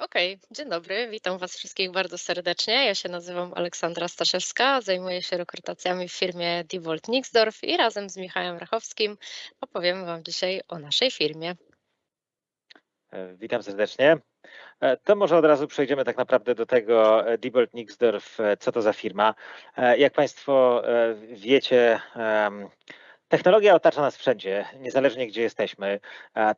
Okej, dzień dobry, witam Was wszystkich bardzo serdecznie. Ja się nazywam Aleksandra Staszewska, zajmuję się rekrutacjami w firmie Diebold Nixdorf i razem z Michałem Rachowskim opowiemy Wam dzisiaj o naszej firmie. E, Witam serdecznie. E, To może od razu przejdziemy tak naprawdę do tego e, Diebold Nixdorf, co to za firma. Jak Państwo wiecie, technologia otacza nas wszędzie, niezależnie gdzie jesteśmy.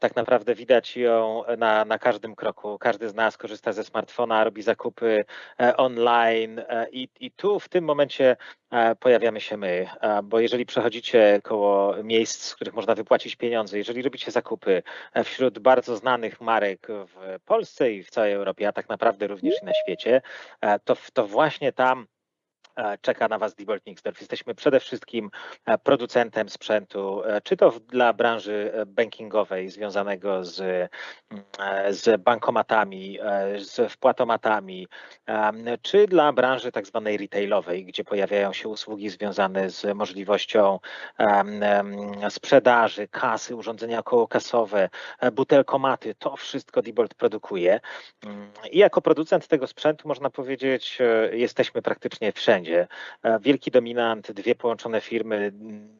Tak naprawdę widać ją na, na każdym kroku. Każdy z nas korzysta ze smartfona, robi zakupy e, online e, i, i tu w tym momencie e, pojawiamy się my, bo jeżeli przechodzicie koło miejsc, z których można wypłacić pieniądze, jeżeli robicie zakupy wśród bardzo znanych marek w Polsce i w całej Europie, a tak naprawdę również i na świecie, to, to właśnie tam czeka na Was Diebold Nixdorf. Jesteśmy przede wszystkim e, producentem sprzętu, e, czy to dla branży e, bankingowej związanego z, e, z bankomatami, e, z wpłatomatami, czy dla branży tak zwanej retailowej, gdzie pojawiają się usługi związane z możliwością sprzedaży, kasy, urządzenia kołokasowe, e, butelkomaty, to wszystko Diebold produkuje. Mm, I jako producent tego sprzętu można powiedzieć, e, jesteśmy praktycznie wszędzie. E, Wielki dominant, dwie połączone firmy,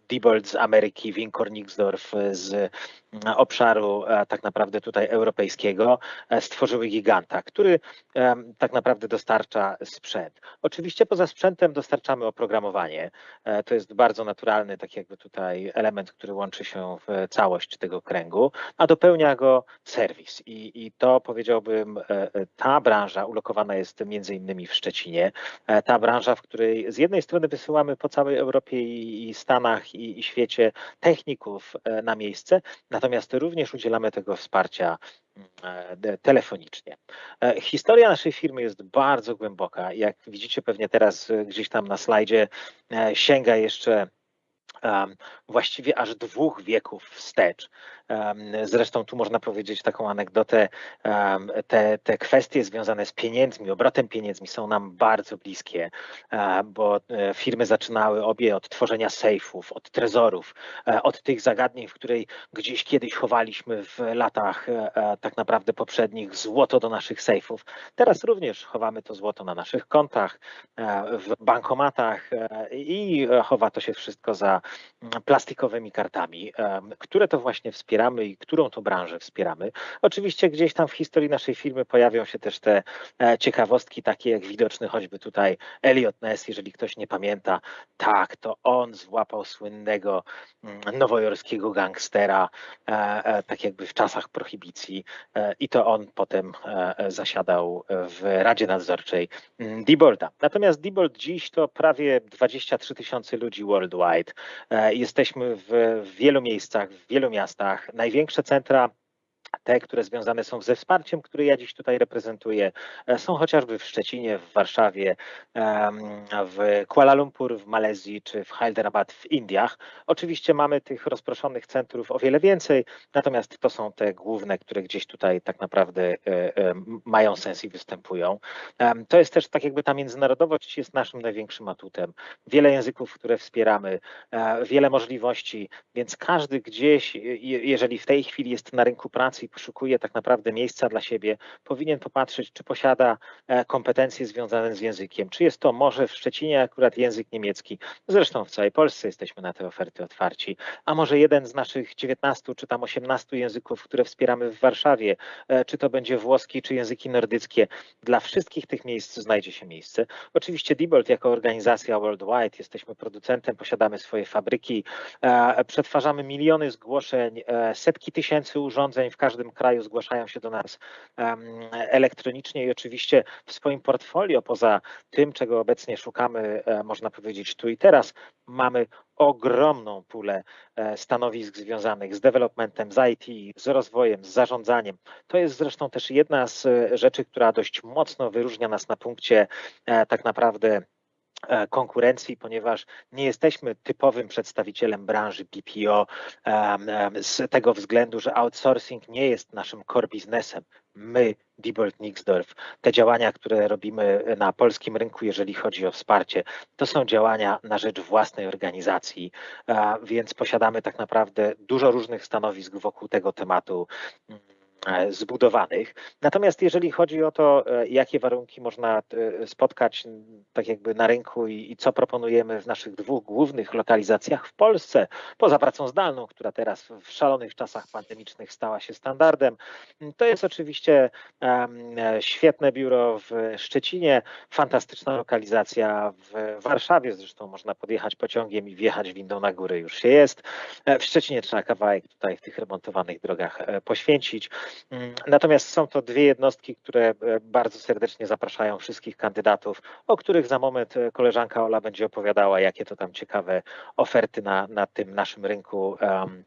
Diebold z Ameryki, Winkor Nixdorf z obszaru e, tak naprawdę tutaj europejskiego, e, stworzyły giganta, który tak naprawdę dostarcza sprzęt. Oczywiście poza sprzętem dostarczamy oprogramowanie. E, To jest bardzo naturalny, tak jakby tutaj element, który łączy się w całość tego kręgu, a dopełnia go serwis. I, i to powiedziałbym, e, e, ta branża ulokowana jest między innymi w Szczecinie. E, Ta branża, w której z jednej strony wysyłamy po całej Europie i, Stanach i, i świecie techników e, na miejsce, natomiast również udzielamy tego wsparcia mm, e, telefonicznie. E, Historia naszej firmy jest bardzo głęboka. Jak widzicie pewnie teraz e, gdzieś tam na slajdzie, sięga jeszcze właściwie aż dwóch wieków wstecz. Zresztą tu można powiedzieć taką anegdotę, te, te kwestie związane z pieniędzmi, obrotem pieniędzmi są nam bardzo bliskie, e, bo e, firmy zaczynały obie od tworzenia sejfów, od trezorów, e, od tych zagadnień, w której gdzieś kiedyś chowaliśmy w latach tak naprawdę poprzednich złoto do naszych sejfów. Teraz również chowamy to złoto na naszych kontach, w bankomatach i chowa to się wszystko za plastikowymi kartami, które to właśnie wspieramy i którą to branżę wspieramy. Oczywiście gdzieś tam w historii naszej firmy pojawią się też te e, ciekawostki, takie jak widoczny choćby tutaj Elliot Ness, jeżeli ktoś nie pamięta, tak, to on złapał słynnego mm, nowojorskiego gangstera, e, e, tak jakby w czasach prohibicji i to on potem zasiadał w Radzie Nadzorczej mm, Diebold'a. Natomiast Diebold dziś to prawie 23 tysiące ludzi worldwide. Jesteśmy w wielu miejscach, w wielu miastach. Największe centra te, które związane są ze wsparciem, które ja dziś tutaj reprezentuję, e, są chociażby w Szczecinie, w Warszawie, w Kuala Lumpur, w Malezji czy w Hyderabad w Indiach. Oczywiście mamy tych rozproszonych centrów o wiele więcej, natomiast to są te główne, które gdzieś tutaj tak naprawdę e, e, mają sens i występują. To jest też tak jakby ta międzynarodowość jest naszym największym atutem. Wiele języków, które wspieramy, wiele możliwości, więc każdy gdzieś, je- jeżeli w tej chwili jest na rynku pracy i poszukuje tak naprawdę miejsca dla siebie, powinien popatrzeć, czy posiada e, kompetencje związane z językiem. Czy jest to może w Szczecinie akurat język niemiecki, zresztą w całej Polsce jesteśmy na te oferty otwarci, a może jeden z naszych 19 czy tam 18 języków, które wspieramy w Warszawie, e, czy to będzie włoski, czy języki nordyckie. Dla wszystkich tych miejsc znajdzie się miejsce. Oczywiście Diebold jako organizacja worldwide, jesteśmy producentem, posiadamy swoje fabryki, e, przetwarzamy miliony zgłoszeń, setki tysięcy urządzeń w każdym kraju zgłaszają się do nas elektronicznie i oczywiście w swoim portfolio, poza tym, czego obecnie szukamy, e, można powiedzieć tu i teraz, mamy ogromną pulę e, stanowisk związanych z developmentem, z IT, z rozwojem, z zarządzaniem. To jest zresztą też jedna z e, rzeczy, która dość mocno wyróżnia nas na punkcie tak naprawdę konkurencji, ponieważ nie jesteśmy typowym przedstawicielem branży BPO em, em, z tego względu, że outsourcing nie jest naszym core biznesem. My, Diebold Nixdorf, te działania, które robimy na polskim rynku, jeżeli chodzi o wsparcie, to są działania na rzecz własnej organizacji, e, więc posiadamy tak naprawdę dużo różnych stanowisk wokół tego tematu. E, zbudowanych. Natomiast jeżeli chodzi o to, e, jakie warunki można e, spotkać tak jakby na rynku i, i, co proponujemy w naszych dwóch głównych lokalizacjach w Polsce, poza pracą zdalną, która teraz w szalonych czasach pandemicznych stała się standardem, to jest oczywiście świetne biuro w Szczecinie, fantastyczna lokalizacja w Warszawie, zresztą można podjechać pociągiem i wjechać windą na górę, już się jest. W Szczecinie trzeba kawałek tutaj w tych remontowanych drogach poświęcić. Mm, natomiast są to dwie jednostki, które e, bardzo serdecznie zapraszają wszystkich kandydatów, o których za moment e, koleżanka Ola będzie opowiadała, jakie to tam ciekawe oferty na, na tym naszym rynku um,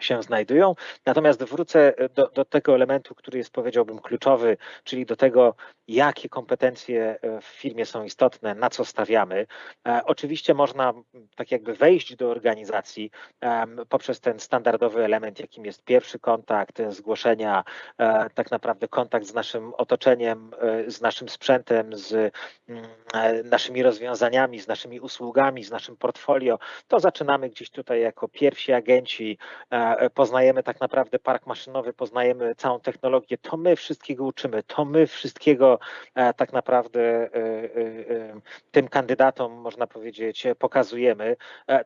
się znajdują. Natomiast wrócę do, do, tego elementu, który jest powiedziałbym kluczowy, czyli do tego, jakie kompetencje e, w firmie są istotne, na co stawiamy. E, oczywiście można tak jakby wejść do organizacji poprzez ten standardowy element, jakim jest pierwszy kontakt, zgłoszenia, e, tak naprawdę kontakt z naszym otoczeniem, z naszym sprzętem, z mm, naszymi rozwiązaniami, z naszymi usługami, z naszym portfolio. To zaczynamy gdzieś tutaj jako pierwsi agenci E, poznajemy tak naprawdę park maszynowy, poznajemy całą technologię, to my wszystkiego uczymy, to my wszystkiego e, tak naprawdę e, tym kandydatom, można powiedzieć, pokazujemy.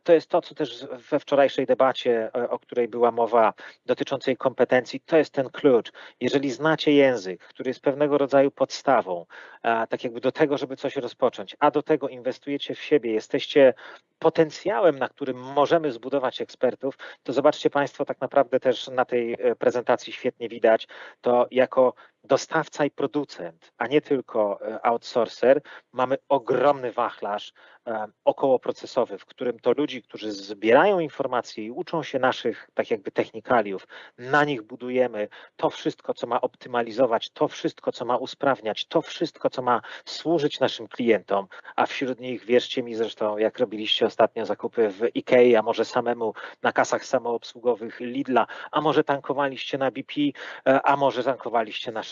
To jest to, co też we wczorajszej debacie, o której była mowa dotyczącej kompetencji, to jest ten klucz. Jeżeli znacie język, który jest pewnego rodzaju podstawą, tak jakby do tego, żeby coś rozpocząć, a do tego inwestujecie w siebie, jesteście potencjałem, na którym możemy zbudować ekspertów, to zobaczcie Państwo, tak naprawdę też na tej e, prezentacji świetnie widać, to jako dostawca i producent, a nie tylko e, outsourcer, mamy ogromny wachlarz e, okołoprocesowy, w którym to ludzi, którzy zbierają informacje i uczą się naszych tak jakby technikaliów, na nich budujemy. To wszystko, co ma optymalizować, to wszystko, co ma usprawniać, to wszystko, co ma służyć naszym klientom, a wśród nich, wierzcie mi zresztą, jak robiliście ostatnio zakupy w IKEA, a może samemu na kasach samoobsługowych Lidla, a może tankowaliście na BP, e, a może tankowaliście na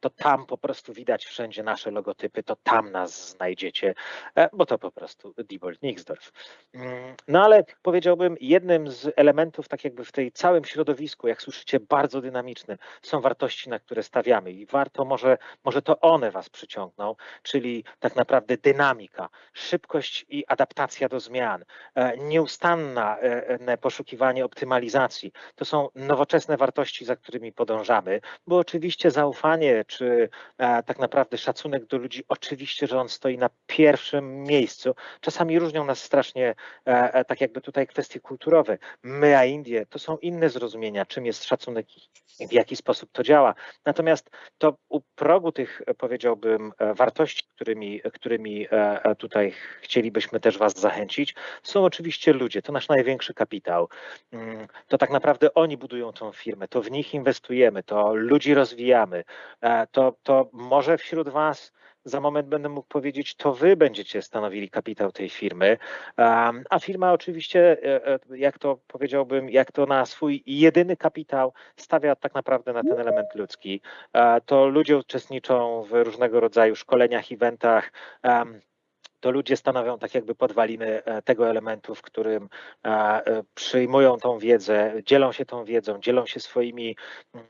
To tam po prostu widać wszędzie nasze logotypy, to tam nas znajdziecie, e, bo to po prostu Diebold Nixdorf. Mm, no ale powiedziałbym, jednym z elementów, tak jakby w tej całym środowisku, jak słyszycie, bardzo dynamicznym, są wartości, na które stawiamy i warto może, może to one Was przyciągną, czyli tak naprawdę dynamika, szybkość i adaptacja do zmian, e, nieustanne e, poszukiwanie optymalizacji. To są nowoczesne wartości, za którymi podążamy, bo oczywiście zaufanie czy e, tak naprawdę szacunek do ludzi, oczywiście, że on stoi na pierwszym miejscu. Czasami różnią nas strasznie, tak jakby tutaj kwestie kulturowe. My a Indie to są inne zrozumienia, czym jest szacunek i w jaki sposób to działa. Natomiast to u progu tych, powiedziałbym, wartości, którymi, którymi tutaj chcielibyśmy też Was zachęcić, są oczywiście ludzie. To nasz największy kapitał. Mm, to tak naprawdę oni budują tą firmę, to w nich inwestujemy, to ludzi rozwijamy. E, to, to może wśród Was za moment będę mógł powiedzieć, to wy będziecie stanowili kapitał tej firmy, a firma oczywiście, e, e, jak to powiedziałbym, jak to na swój jedyny kapitał stawia tak naprawdę na ten element ludzki. To ludzie uczestniczą w różnego rodzaju szkoleniach, eventach, to ludzie stanowią tak jakby podwaliny e, tego elementu, w którym e, e, przyjmują tą wiedzę, dzielą się tą wiedzą, dzielą się swoimi mm,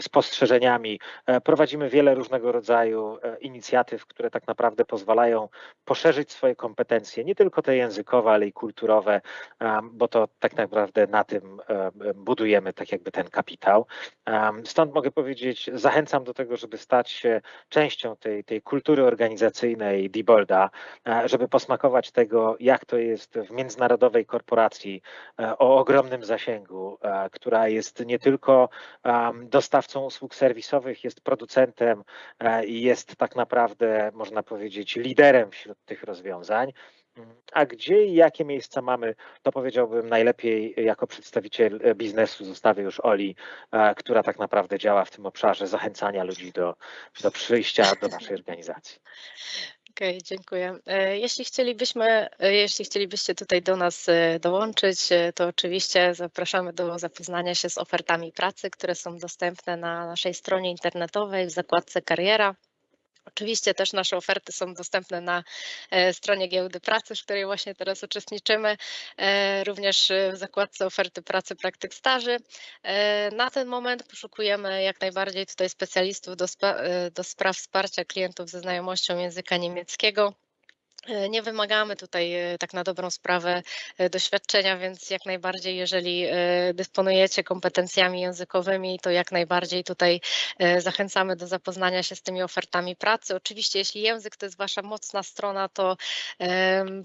spostrzeżeniami. E, prowadzimy wiele różnego rodzaju e, inicjatyw, które tak naprawdę pozwalają poszerzyć swoje kompetencje, nie tylko te językowe, ale i kulturowe, bo to tak naprawdę na tym e, budujemy tak jakby ten kapitał. Stąd mogę powiedzieć, zachęcam do tego, żeby stać się częścią tej, tej kultury organizacyjnej Dibolda, żeby posmakować tego, jak to jest w międzynarodowej korporacji o ogromnym zasięgu, która jest nie tylko dostarczona dostawcą usług serwisowych, jest producentem e, i jest tak naprawdę, można powiedzieć, liderem wśród tych rozwiązań. A gdzie i jakie miejsca mamy, to powiedziałbym najlepiej jako przedstawiciel biznesu zostawię już Oli, e, która tak naprawdę działa w tym obszarze zachęcania ludzi do, do przyjścia do naszej organizacji. Okej, okay, dziękuję. E, jeśli chcielibyśmy, e, jeśli chcielibyście tutaj do nas e, dołączyć, to oczywiście zapraszamy do zapoznania się z ofertami pracy, które są dostępne na naszej stronie internetowej w zakładce kariera. Oczywiście też nasze oferty są dostępne na e, stronie Giełdy Pracy, w której właśnie teraz uczestniczymy, e, również w zakładce oferty pracy praktyk staży. E, na ten moment poszukujemy jak najbardziej tutaj specjalistów do, do spraw wsparcia klientów ze znajomością języka niemieckiego. E, nie wymagamy tutaj e, tak na dobrą sprawę e, doświadczenia, więc jak najbardziej, jeżeli dysponujecie kompetencjami językowymi, to jak najbardziej tutaj zachęcamy do zapoznania się z tymi ofertami pracy. Oczywiście, jeśli język to jest Wasza mocna strona, to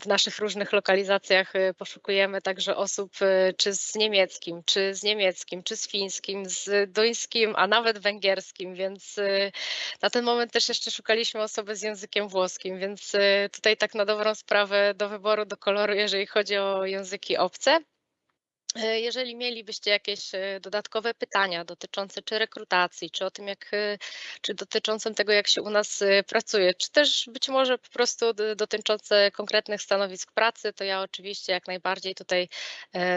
w naszych różnych lokalizacjach poszukujemy także osób czy z niemieckim, czy z niemieckim, czy z fińskim, z duńskim, a nawet węgierskim, więc na ten moment też jeszcze szukaliśmy osoby z językiem włoskim, więc tutaj tak na dobrą sprawę do wyboru, do koloru, jeżeli chodzi o języki obce. E, jeżeli mielibyście jakieś e, dodatkowe pytania dotyczące czy rekrutacji, czy o tym, jak, e, czy dotyczące tego, jak się u nas pracuje, czy też być może po prostu dotyczące konkretnych stanowisk pracy, to ja oczywiście jak najbardziej tutaj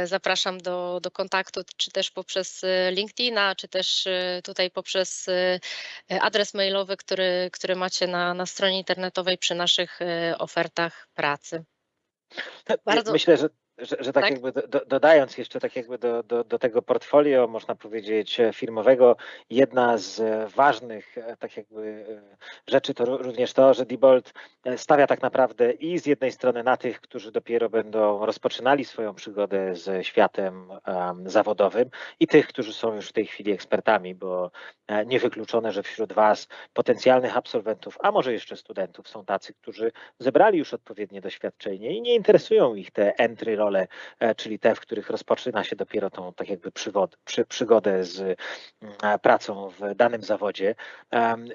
zapraszam do, do kontaktu, czy też poprzez LinkedIna, czy też tutaj poprzez adres mailowy, który, który macie na, na stronie internetowej przy naszych ofertach pracy. Bardzo... Myślę, że że, że tak, tak, jakby do, dodając jeszcze tak jakby do, do, do tego portfolio, można powiedzieć, e, firmowego, jedna z e, ważnych e, tak jakby rzeczy to również to, że Diebold stawia tak naprawdę i z jednej strony na tych, którzy dopiero będą rozpoczynali swoją przygodę ze światem um, zawodowym i tych, którzy są już w tej chwili ekspertami, bo niewykluczone, że wśród Was potencjalnych absolwentów, a może jeszcze studentów są tacy, którzy zebrali już odpowiednie doświadczenie i nie interesują ich te entry role, e, czyli te, w których rozpoczyna się dopiero tą tak jakby przy, przygodę z mm, e, pracą w danym zawodzie.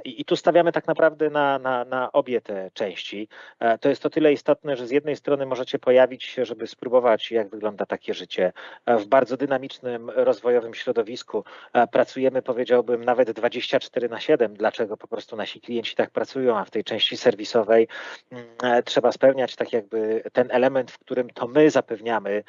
I, i tu stawiamy tak naprawdę na, na, na obie te części. E, to jest to tyle istotne, że z jednej strony możecie pojawić się, żeby spróbować, jak wygląda takie życie w bardzo dynamicznym, rozwojowym środowisku. Pracujemy, powiedziałbym, nawet 24 na 7. Dlaczego po prostu nasi klienci tak pracują, a w tej części serwisowej mm, trzeba spełniać tak jakby ten element, w którym to my zapewnimy zapewniamy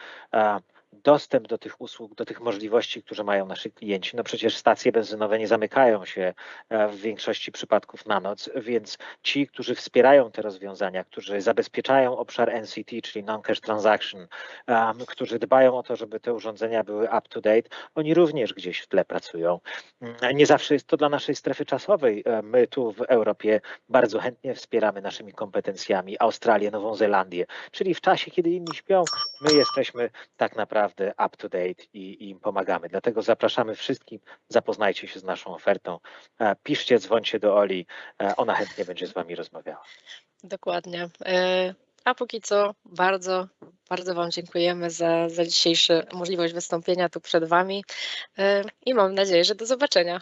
dostęp do tych usług, do tych możliwości, które mają nasi klienci. No przecież stacje benzynowe nie zamykają się e, w większości przypadków na noc, więc ci, którzy wspierają te rozwiązania, którzy zabezpieczają obszar NCT, czyli Non-Cash Transaction, um, którzy dbają o to, żeby te urządzenia były up to date, oni również gdzieś w tle pracują. Mm, nie zawsze jest to dla naszej strefy czasowej. E, my tu w Europie bardzo chętnie wspieramy naszymi kompetencjami Australię, Nową Zelandię, czyli w czasie, kiedy inni śpią, my jesteśmy tak naprawdę up to date i, im pomagamy. Dlatego zapraszamy wszystkich, zapoznajcie się z naszą ofertą, e, piszcie, dzwońcie do Oli, e, ona chętnie będzie z Wami rozmawiała. Dokładnie. E, a póki co bardzo, bardzo Wam dziękujemy za, za dzisiejszą możliwość wystąpienia tu przed Wami i mam nadzieję, że do zobaczenia.